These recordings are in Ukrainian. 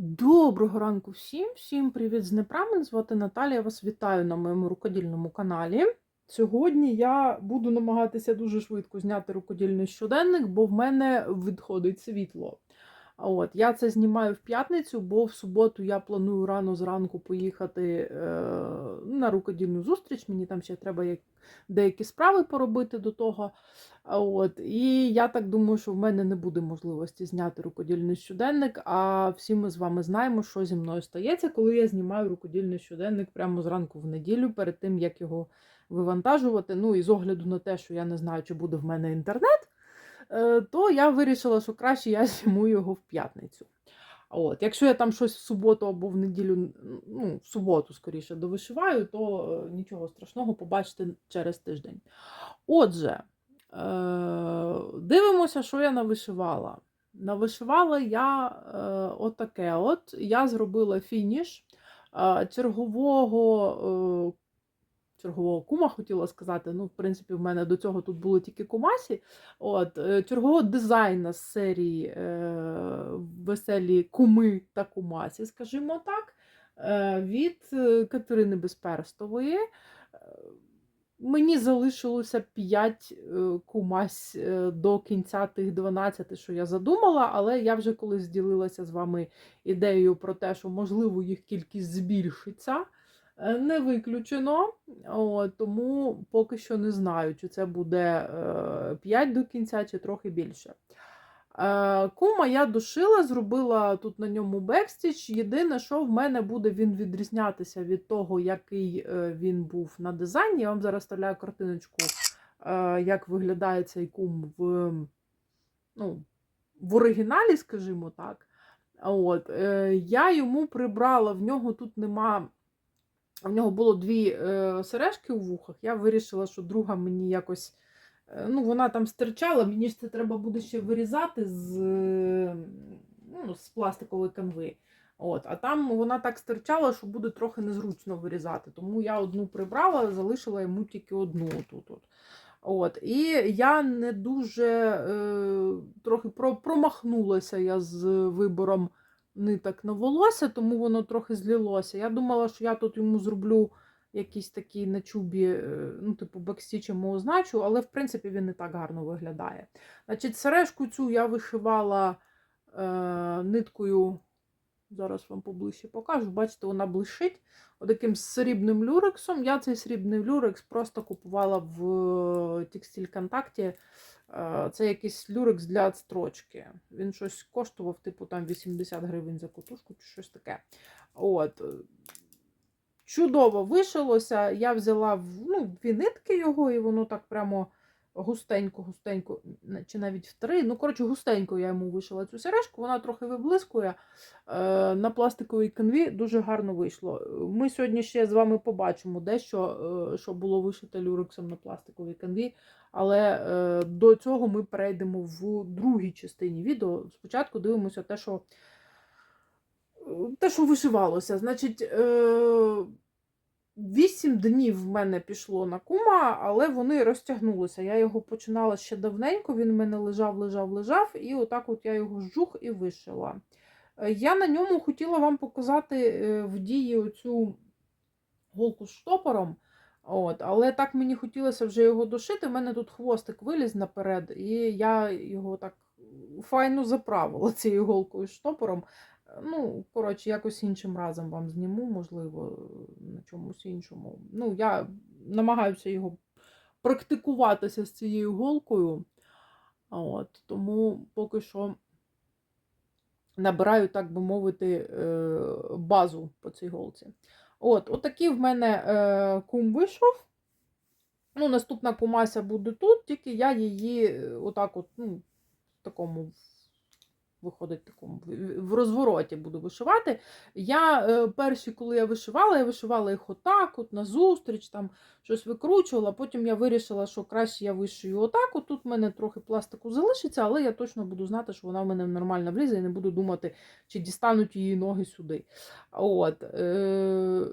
Доброго ранку всім, всім привіт з Днепра. Мене звати Наталія. Вас вітаю на моєму рукодільному каналі. Сьогодні я буду намагатися дуже швидко зняти рукодільний щоденник, бо в мене відходить світло. От, я це знімаю в п'ятницю, бо в суботу я планую рано зранку поїхати е, на рукодільну зустріч. Мені там ще треба як, деякі справи поробити до того. От, і я так думаю, що в мене не буде можливості зняти рукодільний щоденник. А всі ми з вами знаємо, що зі мною стається, коли я знімаю рукодільний щоденник прямо зранку в неділю, перед тим як його вивантажувати. Ну і з огляду на те, що я не знаю, чи буде в мене інтернет, то я вирішила, що краще я зніму його в п'ятницю. От, Якщо я там щось в суботу або в неділю, ну, в суботу, скоріше, довишиваю, то е, нічого страшного побачите через тиждень. Отже, е, дивимося, що я навишивала. Навишивала я е, отаке. От я зробила фініш е, чергового. Е, Чергового кума хотіла сказати. Ну, в принципі, в мене до цього тут були тільки кумасі. От, е, Чергового дизайна з серії е, Веселі куми та кумасі, скажімо так, е, від е, Катерини Безперстової. Е, Мені залишилося 5 кумась до кінця тих 12, що я задумала, але я вже колись ділилася з вами ідеєю про те, що, можливо, їх кількість збільшиться. Е, Не виключено, тому поки що не знаю, чи це буде 5 до кінця, чи трохи більше. Е, Кума я дошила, зробила тут на ньому бекстіч. Єдине, що в мене буде він відрізнятися від того, який е, він був на дизайні. Я вам зараз вставляю картиночку, е, як виглядає цей кум в, ну, в оригіналі, скажімо так. От, е, Я йому прибрала, в нього тут нема. В нього було дві е, сережки у вухах. Я вирішила, що друга мені якось. е, Ну, вона там стирчала, мені ж це треба буде ще вирізати з, ну, з пластикової канви. От, а там вона так стирчала, що буде трохи незручно вирізати. Тому я одну прибрала, залишила йому тільки одну тут. От. От, і я не дуже е, трохи про, промахнулася я з вибором ниток на волосся, тому воно трохи злілося. Я думала, що я тут йому зроблю якісь такі на чубі, е, ну, типу, бекстіч йому означу, але в принципі він не так гарно виглядає. Значить, сережку цю я вишивала е, ниткою. Зараз вам поближче покажу. Бачите, вона блищить отаким срібним люрексом. Я цей срібний люрекс просто купувала в текстиль контакті. Е, Це якийсь люрекс для строчки. Він щось коштував, типу, там 80 гривень за кутушку чи щось таке. От. Чудово вишилося. Я взяла ну, дві нитки його, і воно так прямо густенько-густенько, чи навіть в три. Ну, коротше, густенько я йому вишила цю сережку, вона трохи виблискує. Е, На пластиковій канві дуже гарно вийшло. Ми сьогодні ще з вами побачимо дещо, е, що було вишите люрексом на пластиковій канві. Але е, до цього ми перейдемо в другій частині відео. Спочатку дивимося те, що, те, що вишивалося. Значить, 8 днів в мене пішло на кума, але вони розтягнулися. Я його починала ще давненько, він в мене лежав, лежав, лежав, і отак от я його жух і вишила. Е, Я на ньому хотіла вам показати е, в дії оцю голку з штопором. От, але так мені хотілося вже його дошити. У мене тут хвостик виліз наперед, і я його так файно заправила цією голкою з штопором. Ну, коротше, якось іншим разом вам зніму, можливо, на чомусь іншому. Ну, я намагаюся його практикуватися з цією голкою. От, тому поки що набираю, так би мовити, е, базу по цій голці. От, отакий в мене е, кум вийшов. Ну, наступна кумася буде тут, тільки я її е, отак от, ну, в такому, виходить, такому, в- розвороті буду вишивати. Я е, перші, коли я вишивала, я вишивала їх отак, от назустріч, там щось викручувала. Потім я вирішила, що краще я вишию отак. От тут в мене трохи пластику залишиться, але я точно буду знати, що вона в мене нормально влізе і не буду думати, чи дістануть її ноги сюди. От. Е-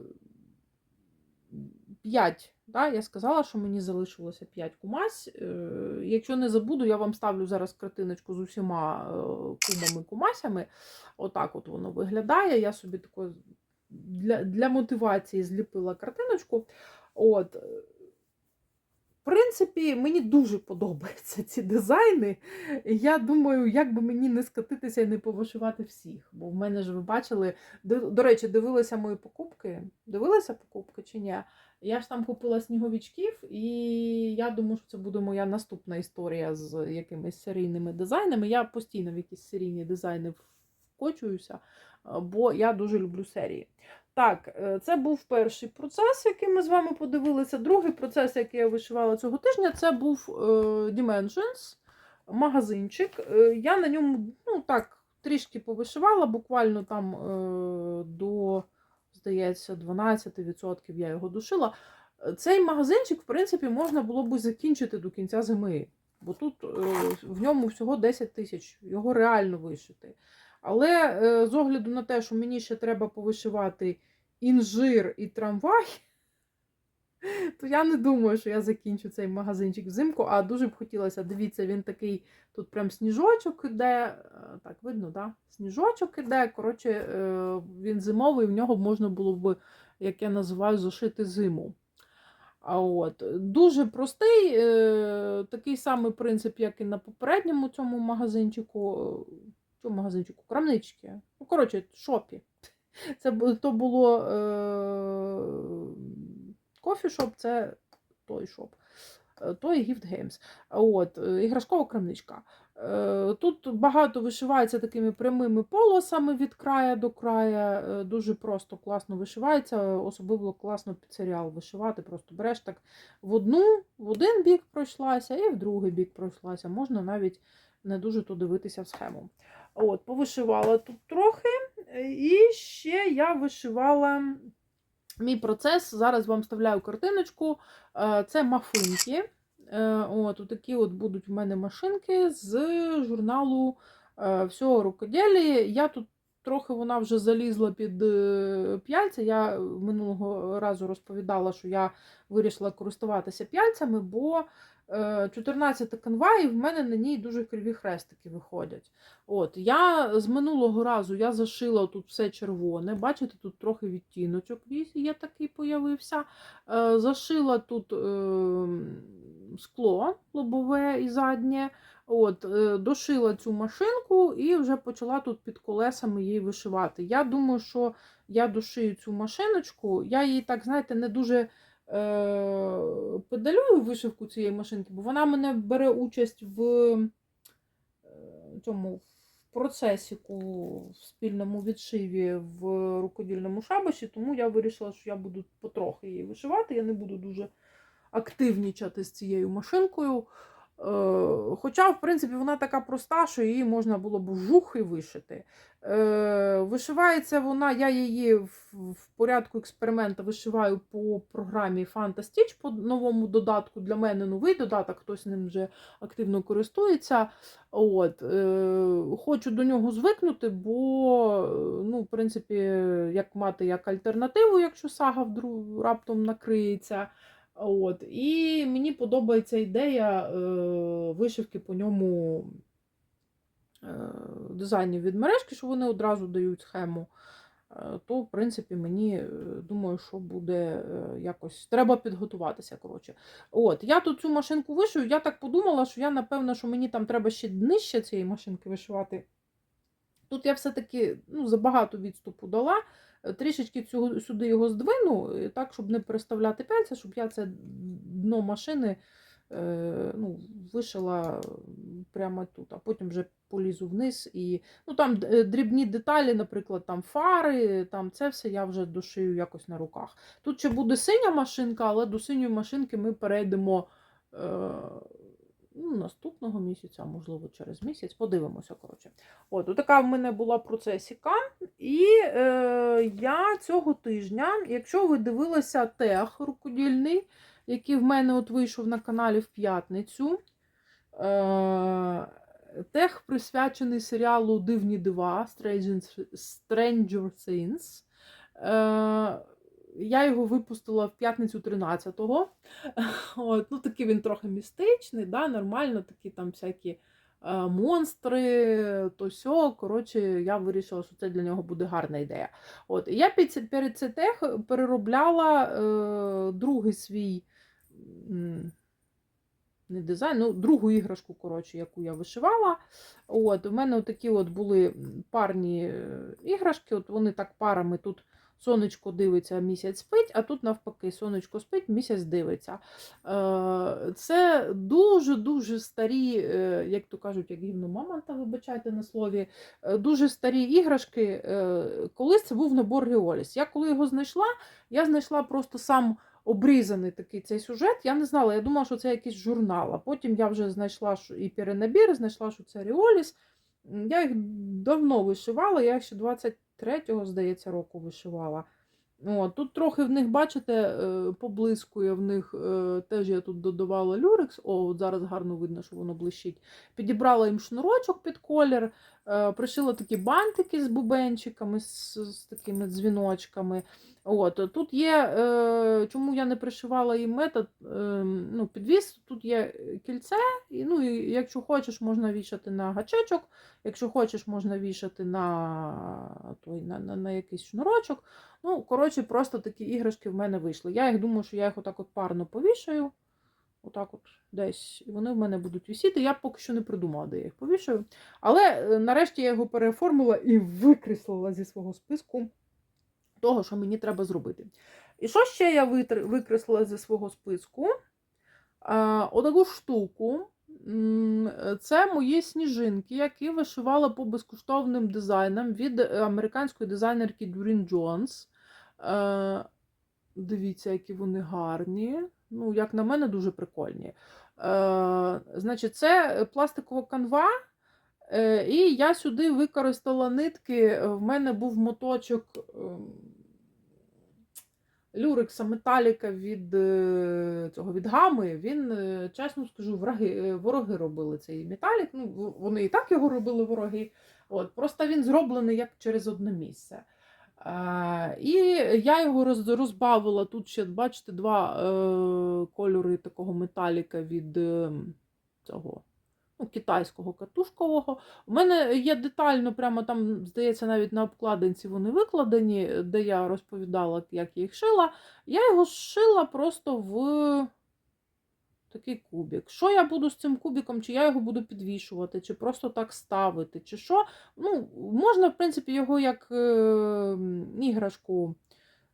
5. Да, я сказала, що мені залишилося 5 кумась. Е, Якщо не забуду, я вам ставлю зараз картиночку з усіма е, кумами-кумасями. Отак от воно виглядає. Я собі тако для, для мотивації зліпила картиночку. От. В принципі, мені дуже подобаються ці дизайни. Я думаю, як би мені не скатитися і не повишивати всіх. Бо в мене ж ви бачили, до речі, дивилися мої покупки. Дивилися покупки чи ні? Я ж там купила сніговичків, і я думаю, що це буде моя наступна історія з якимись серійними дизайнами. Я постійно в якісь серійні дизайни вкочуюся, бо я дуже люблю серії. Так, е, це був перший процес, який ми з вами подивилися. Другий процес, який я вишивала цього тижня, це був е, Dimensions, магазинчик. Е, Я на ньому ну так, трішки повишивала, буквально там е, до, здається, 12% я його душила. Е, Цей магазинчик, в принципі, можна було б закінчити до кінця зими, бо тут е, в ньому всього 10 тисяч, його реально вишити. Але е, з огляду на те, що мені ще треба повишивати інжир і трамвай, то я не думаю, що я закінчу цей магазинчик взимку, а дуже б хотілося. Дивіться, він такий, тут прям сніжочок іде. е, Так, видно, да? Сніжочок іде. Коротше, е, він зимовий, в нього можна було б, як я називаю, зашити зиму. А от, Дуже простий, е, такий самий принцип, як і на попередньому цьому магазинчику. Чому магазинчику? Крамнички. Ну, коротше, шопі. Це то було е, кофішоп, це той шоп. Е, Той Gift Games. От, е, іграшкова крамничка. Е, Тут багато вишивається такими прямими полосами від края до края. Дуже просто класно вишивається. Особливо класно під серіал вишивати. Просто береш так в одну, в один бік пройшлася і в другий бік пройшлася. Можна навіть не дуже то дивитися в схему. От, повишивала тут трохи. І ще я вишивала мій процес. Зараз вам вставляю картиночку. Е, Це мафинки. Е, От, такі от будуть в мене машинки з журналу е, всього рукоділі. Я тут трохи вона вже залізла під п'яльця. Я минулого разу розповідала, що я вирішила користуватися п'яльцями, бо 14 канва, і в мене на ній дуже криві хрестики виходять. От, я з минулого разу я зашила тут все червоне. Бачите, тут трохи відтіночок є такий появився. Е, Зашила тут е, скло лобове і заднє. От, е, Дошила цю машинку і вже почала тут під колесами її вишивати. Я думаю, що я дошию цю машиночку. Я її так, знаєте, не дуже педалюю вишивку цієї машинки, бо вона мене бере участь в е, цьому в процесіку в спільному відшиві в рукодільному шабаші, тому я вирішила, що я буду потрохи її вишивати. Я не буду дуже активнічати з цією машинкою. Е, Хоча, в принципі, вона така проста, що її можна було б жух і вишити. Е, Вишивається вона, я її в, порядку експерименту вишиваю по програмі Fantastitch, по новому додатку. Для мене новий додаток, хтось ним вже активно користується. От, е, Хочу до нього звикнути, бо, ну, в принципі, як мати як альтернативу, якщо сага раптом накриється. От. І мені подобається ідея е, вишивки по ньому е, дизайнів від мережки, що вони одразу дають схему. Е, то, в принципі, мені е, думаю, що буде е, якось. Треба підготуватися. коротше. От, Я тут цю машинку вишию, я так подумала, що я, напевно, що мені там треба ще нижче цієї машинки вишивати. Тут я все-таки ну, забагато відступу дала. Трішечки цього, сюди його здвину, е, так, щоб не переставляти пальця, щоб я це дно машини е, ну, вишила прямо тут, а потім вже полізу вниз. І, ну, Там е, дрібні деталі, наприклад, там фари, там це все я вже дошию якось на руках. Тут ще буде синя машинка, але до синьої машинки ми перейдемо. Ну, наступного місяця, можливо, через місяць. Подивимося. коротше. От, така в мене була процесіка. І е, я цього тижня, якщо ви дивилися тех рукодільний, який в мене от вийшов на каналі в п'ятницю. Е, тех присвячений серіалу Дивні дива Stranger Things. Е, я його випустила в п'ятницю 13-го. От, ну, такий він трохи містичний, да, нормально, такі там всякі е, монстри, то сьо. Коротше, я вирішила, що це для нього буде гарна ідея. От, я під, перед цитех переробляла е, другий свій. Не дизайн, ну, другу іграшку, коротше, яку я вишивала. От, у мене такі от були парні е, іграшки, от вони так парами тут сонечко дивиться, місяць спить, а тут навпаки, сонечко спить, місяць дивиться. Е, Це дуже-дуже старі, е, як то кажуть, як гівно мамонта, вибачайте на слові, е, дуже старі іграшки. Колись це був набор Ріоліс. Я коли його знайшла, я знайшла просто сам обрізаний такий цей сюжет. Я не знала, я думала, що це якийсь журнал. А потім я вже знайшла що- і перенабір, знайшла, що це Ріоліс. Я їх давно вишивала, я їх ще 23-го, здається, року вишивала. О, тут трохи в них, бачите, е, поблискує в них, е, теж я тут додавала люрекс. О, от зараз гарно видно, що воно блищить. Підібрала їм шнурочок під колір, е, пришила такі бантики з бубенчиками, з, з такими дзвіночками. От, тут є, чому я не пришивала їм метод, ну, підвіз, тут є кільце, і, ну, і якщо хочеш, можна вішати на гачечок, якщо хочеш, можна вішати на, той, на, на, на якийсь шнурочок. Ну, коротше, просто такі іграшки в мене вийшли. Я їх думаю, що я їх отак от парно повішаю. Отак от десь. І вони в мене будуть висіти. Я поки що не придумала, де я їх повішаю. Але е, нарешті я його переоформила і викреслила зі свого списку того, що мені треба зробити. І що ще я викреслила зі свого списку? Отаку штуку. Це мої сніжинки, які вишивала по безкоштовним дизайнам від е, американської дизайнерки Дурін Джонс. Е, Дивіться, які вони гарні. Ну, як на мене, дуже прикольні. Е, Значить, це пластикова канва. Е, І я сюди використала нитки. В мене був моточок ем, Люрекса Металіка від цього від гами. Він, чесно скажу, враги, вороги робили цей металік. Ну, вони і так його робили вороги. От, просто він зроблений як через одне місце. Е, і я його розбавила. Тут ще, бачите, два е, кольори такого металіка від е, цього ну, китайського катушкового. У мене є детально, прямо там, здається, навіть на обкладинці вони викладені, де я розповідала, як я їх шила. Я його шила просто в такий кубик. Що я буду з цим кубиком? Чи я його буду підвішувати, чи просто так ставити, чи що. Ну, Можна, в принципі, його як е, іграшку.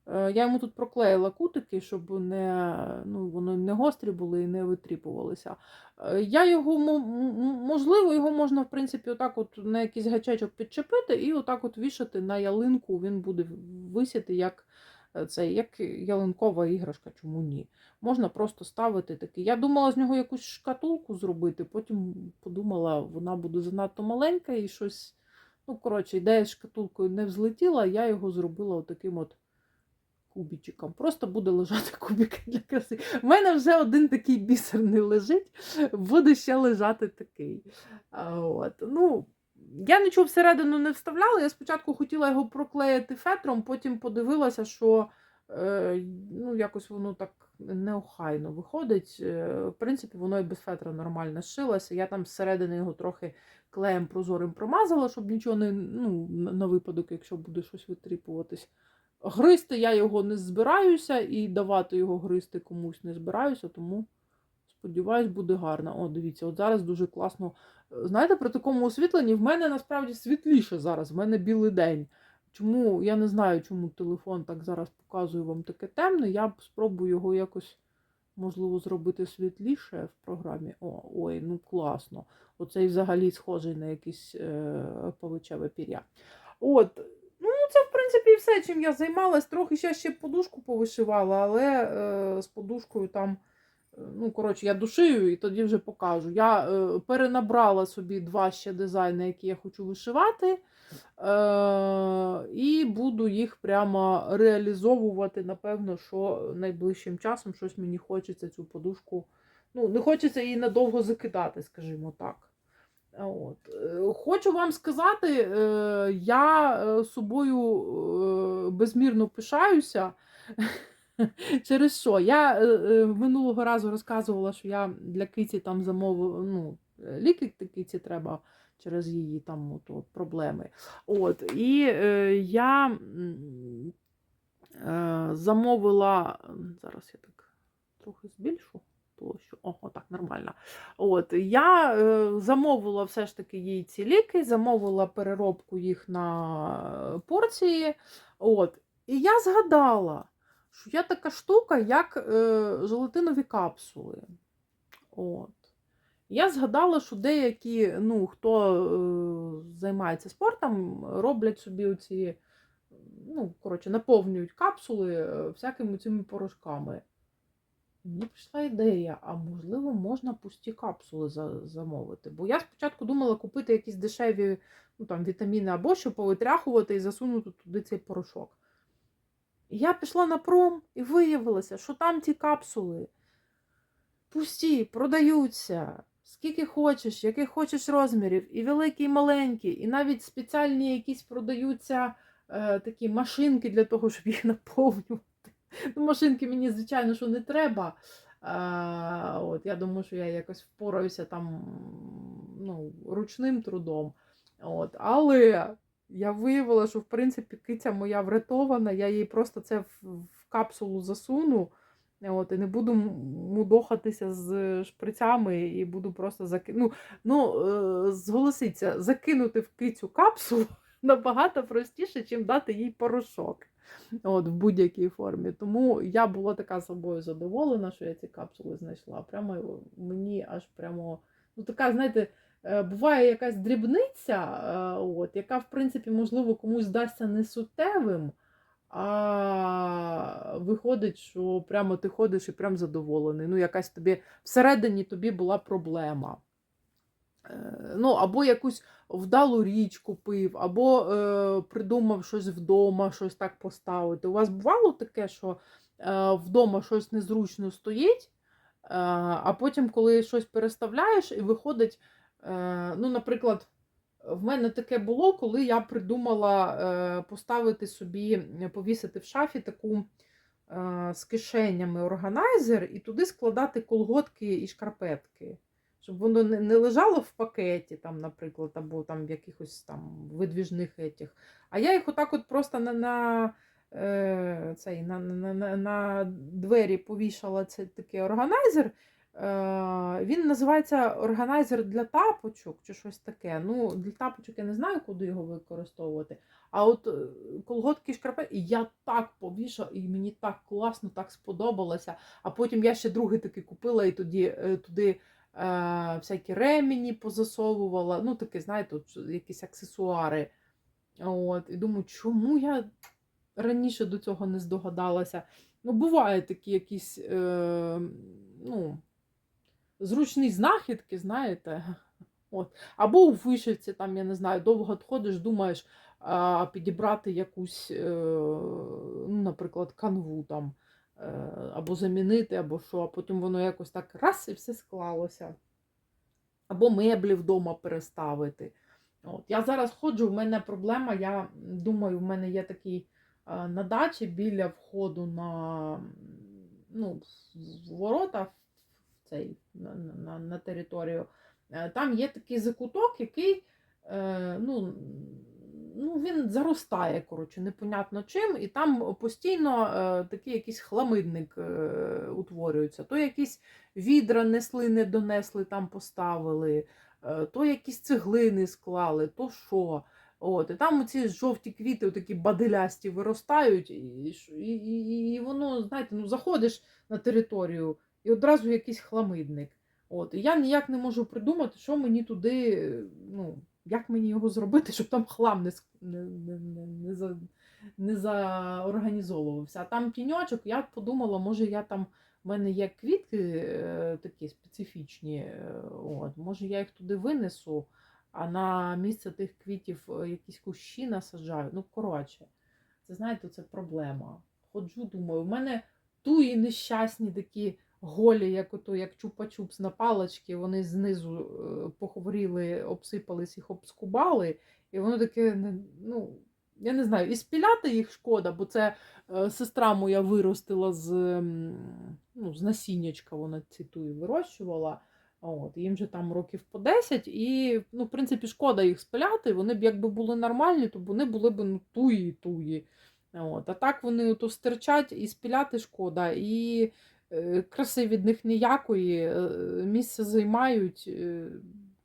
Е, Я йому тут проклеїла кутики, щоб не, ну, вони не гострі були і не витріпувалися. Е, Я його, можливо, його можна, в принципі, отак от на якийсь гачечок підчепити і отак от вішати на ялинку, він буде висіти як, це, як ялинкова іграшка, чому ні. Можна просто ставити такий. Я думала з нього якусь шкатулку зробити, потім подумала, вона буде занадто маленька і щось. Ну, коротше, ідея з шкатулкою не взлетіла, я його зробила отаким от кубічиком. Просто буде лежати кубик для краси. У мене вже один такий бісерний лежить, буде ще лежати такий. А, От. Ну, я нічого всередину не вставляла. Я спочатку хотіла його проклеїти фетром, потім подивилася, що е, ну, якось воно так неохайно виходить. Е, в принципі, воно і без фетра нормально зшилося. Я там зсередини його трохи клеєм прозорим промазала, щоб нічого не ну, на випадок, якщо буде щось витріпуватись. Гризти я його не збираюся і давати його гризти комусь не збираюся, тому сподіваюсь, буде гарно. О, дивіться, от зараз дуже класно. Е, Знаєте, при такому освітленні в мене насправді світліше зараз, в мене білий день. Чому я не знаю, чому телефон так зараз показує вам таке темне. Я спробую його якось, можливо, зробити світліше в програмі. О, ой, ну класно. Оцей взагалі схожий на якийсь е, павичеве пір'я. От, ну це в принципі все, чим я займалась. Трохи ще ще подушку повишивала, але е, з подушкою там. Ну, коротше, я душию і тоді вже покажу. Я е, перенабрала собі два ще дизайни, які я хочу вишивати. Е, і буду їх прямо реалізовувати, напевно, що найближчим часом щось мені хочеться цю подушку. Ну, не хочеться її надовго закидати, скажімо так. От. Хочу вам сказати, е, я е, собою е, безмірно пишаюся. Через що? Я е, е, минулого разу розказувала, що я для киці там замовила, ну, е, ліки киці треба через її там ото, проблеми. От, і е, я е, замовила, зараз я так трохи збільшу. О, отак, нормально. От, я е, замовила все ж таки їй ці ліки, замовила переробку їх на порції. От, і я згадала, що є така штука, як е, желатинові капсули. От. Я згадала, що деякі, ну, хто е, займається спортом, роблять собі оці, ну, коротше, наповнюють капсули е, всякими цими порошками. Мені прийшла ідея, а можливо, можна пусті капсули за- замовити. Бо я спочатку думала купити якісь дешеві ну, там, вітаміни або що повитряхувати і засунути туди цей порошок. Я пішла на пром і виявилося, що там ті капсули пусті, продаються. Скільки хочеш, яких хочеш розмірів, і великі, і маленькі, і навіть спеціальні якісь продаються е, такі машинки для того, щоб їх наповнювати. Ну, машинки мені, звичайно, що не треба. А, от, я думаю, що я якось впораюся там ну, ручним трудом. От, але я виявила, що в принципі киця моя врятована, я їй просто це в, капсулу засуну. От, і не буду мудохатися з шприцями і буду просто заки... ну, ну, е, зголосіться, закинути в кицю капсулу набагато простіше, чим дати їй порошок. От, в будь-якій формі. Тому я була така собою задоволена, що я ці капсули знайшла. Прямо мені аж прямо, ну така, знаєте, е, буває якась дрібниця, е, от, яка, в принципі, можливо, комусь здасться не суттєвим, а виходить, що прямо ти ходиш і прям задоволений. Ну, якась тобі всередині тобі була проблема. Е, Ну, або якусь вдалу річ купив, або е, придумав щось вдома, щось так поставити. У вас бувало таке, що е, вдома щось незручно стоїть, е, а потім, коли щось переставляєш, і виходить, е, ну, наприклад, в мене таке було, коли я придумала е, поставити собі, повісити в шафі таку е, з кишенями органайзер і туди складати колготки і шкарпетки щоб воно не, лежало в пакеті, там, наприклад, або там в якихось там видвіжних етіх. А я їх отак от просто на, на, е, цей, на, на, на, на двері повішала цей такий органайзер. Е, він називається органайзер для тапочок чи щось таке. Ну, Для тапочок я не знаю, куди його використовувати. А от е, колготки шкарпетки, і я так повішала, і мені так класно, так сподобалося. А потім я ще другий такий купила і тоді е, туди е, всякі ремені позасовувала. Ну, таке, знаєте, якісь аксесуари. От, І думаю, чому я раніше до цього не здогадалася? Ну, бувають такі якісь е, ну, зручні знахідки, знаєте. От. Або у вишивці, там, я не знаю, довго ходиш, думаєш а, підібрати якусь, е, ну, наприклад, канву там, е, або замінити, або що, а потім воно якось так раз і все склалося. Або меблі вдома переставити. От. Я зараз ходжу, в мене проблема, я думаю, в мене є такий е, на дачі біля входу на, ну, ворота цей, на, на, на територію. Е, Там є такий закуток, який е, ну, ну, він заростає, коротше, непонятно чим, і там постійно е, такий якийсь хламидник утворюється. То якісь відра несли, не донесли, там поставили, то якісь цеглини склали, то що. От, і там ці жовті квіти, такі баделясті виростають, і, і, і, і воно, знаєте, ну, заходиш на територію, і одразу якийсь хламидник. От, і я ніяк не можу придумати, що мені туди, ну, як мені його зробити, щоб там хлам не, не, не, не, за, не заорганізовувався. А там тіньочок, я подумала, може я там, в мене є квітки е, такі специфічні, е, от, може я їх туди винесу, а на місце тих квітів е, якісь кущі насаджаю. Ну, коротше, це знаєте, це проблема. Ходжу, думаю, в мене туї нещасні такі голі, як ото, як чупа-чупс на палочки, вони знизу е, похворіли, обсипались, їх обскубали, і воно таке, ну, я не знаю, і спіляти їх шкода, бо це е, сестра моя виростила з, ну, з насіннячка, вона ці вирощувала. От, їм же там років по 10, і, ну, в принципі, шкода їх спиляти. Вони б якби були нормальні, то вони були б ну, туї і туї. От, а так вони ото стирчать і спіляти шкода, і краси від них ніякої, е, місце займають. Е,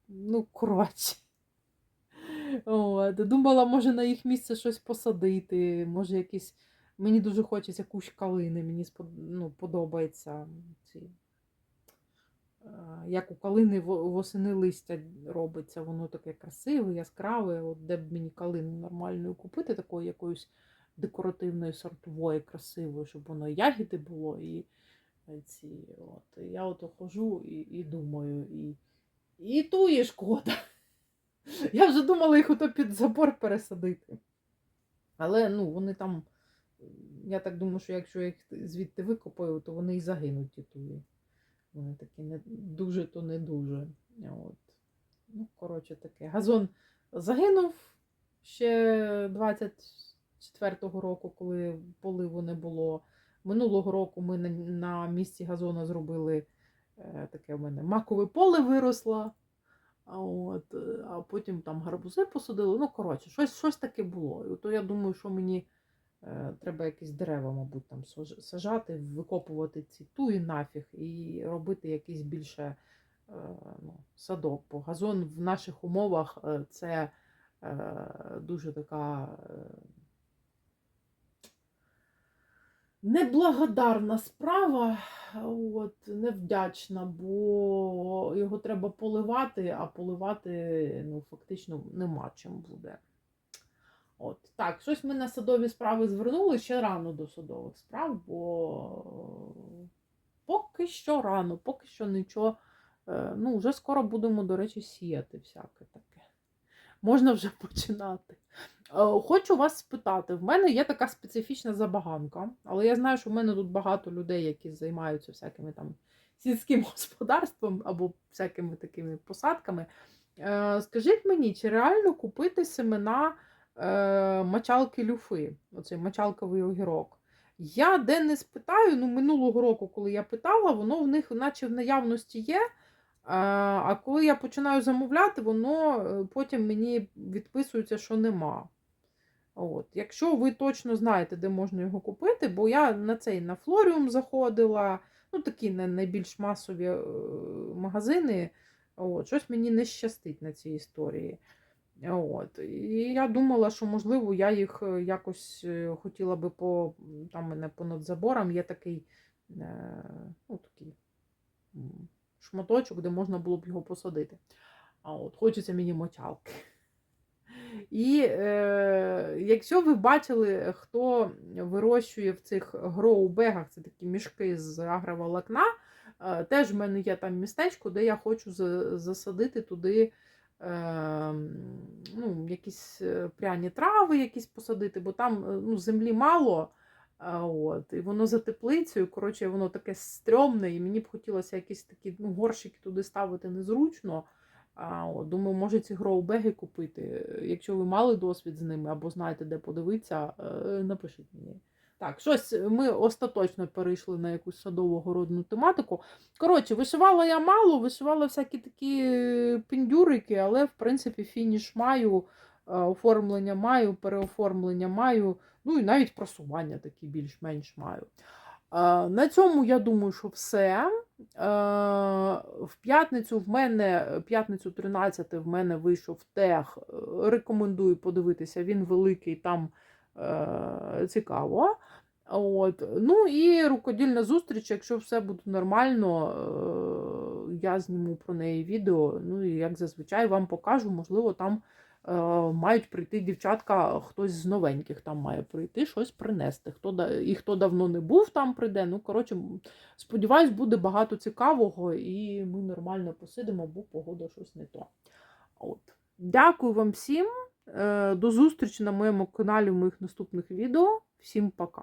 ну, коротше. От, думала, може на їх місце щось посадити, може якісь. Мені дуже хочеться кущ калини, мені спод... ну, подобається ці. е, Як у калини восени листя робиться, воно таке красиве, яскраве. От де б мені калину нормальною купити, такої якоїсь декоративної, сортової, красивої, щоб воно ягіди було. І, е, ці, от. Я ото хожу і, і думаю, і, і ту є шкода. Я вже думала їх ото під забор пересадити. Але ну, вони там, я так думаю, що якщо я їх звідти викопаю, то вони і загинуть ті туї. Вони такі не дуже, то не дуже. От. Ну, коротше таке. Газон загинув ще 24-го року, коли поливу не було. Минулого року ми на, місці газону зробили е, таке в мене макове поле виросло. А, от, е, а потім там гарбузи посадили. Ну, коротше, щось, щось таке було. І то я думаю, що мені е, треба якісь дерева, мабуть, там сажати, викопувати ці туї нафіг і робити якийсь більше ну, садок. Бо газон в наших умовах це дуже така. Е, Неблагодарна справа, от, невдячна, бо його треба поливати, а поливати ну, фактично нема чим буде. От, так, щось ми на садові справи звернули ще рано до садових справ, бо поки що рано, поки що нічого. Е, Ну, вже скоро будемо, до речі, сіяти всяке таке. Можна вже починати. Е, Хочу вас спитати: в мене є така специфічна забаганка, але я знаю, що в мене тут багато людей, які займаються всякими там сільським господарством або всякими такими посадками. Е, Скажіть мені, чи реально купити семена е, мочалки люфи, оцей мочалковий огірок? Я де не спитаю, ну минулого року, коли я питала, воно в них наче в наявності є. А, коли я починаю замовляти, воно потім мені відписується, що нема. От. Якщо ви точно знаєте, де можна його купити, бо я на цей на Флоріум заходила, ну такі найбільш масові е, магазини. От. Щось мені не щастить на цій історії. От. І я думала, що, можливо, я їх е, якось е, хотіла би по там мене понад забором є такий, ну, такий шматочок, де можна було б його посадити. А от хочеться мені мочалки. І е, якщо ви бачили, хто вирощує в цих гроубегах, це такі мішки з агроволокна, е, теж в мене є там містечко, де я хочу за- засадити туди е, ну, якісь е, пряні трави, якісь посадити, бо там е, ну, землі мало. От, і воно за теплицею, коротше, воно таке стрьомне, і мені б хотілося якісь такі ну, горщики туди ставити незручно. А, думаю, може ці гроубеги купити. Якщо ви мали досвід з ними або знаєте, де подивитися, е, напишіть мені. Так, щось ми остаточно перейшли на якусь садово-городну тематику. Коротше, вишивала я мало, вишивала всякі такі е, піндюрики, але в принципі фініш маю, е, оформлення маю, переоформлення маю, ну і навіть просування такі більш-менш маю. Е, На цьому я думаю, що все. Е, В п'ятницю в мене, п'ятницю 13 в мене вийшов тех. Е, Рекомендую подивитися, він великий, там е, цікаво. От. Ну і рукодільна зустріч, якщо все буде нормально, е, я зніму про неї відео. Ну і як зазвичай вам покажу, можливо, там е, мають прийти дівчатка, хтось з новеньких там має прийти, щось принести. Хто і хто давно не був, там прийде. Ну, коротше, сподіваюсь, буде багато цікавого, і ми нормально посидимо, бо погода щось не то. От. Дякую вам всім. Е, До зустрічі на моєму каналі в моїх наступних відео. Всім пока!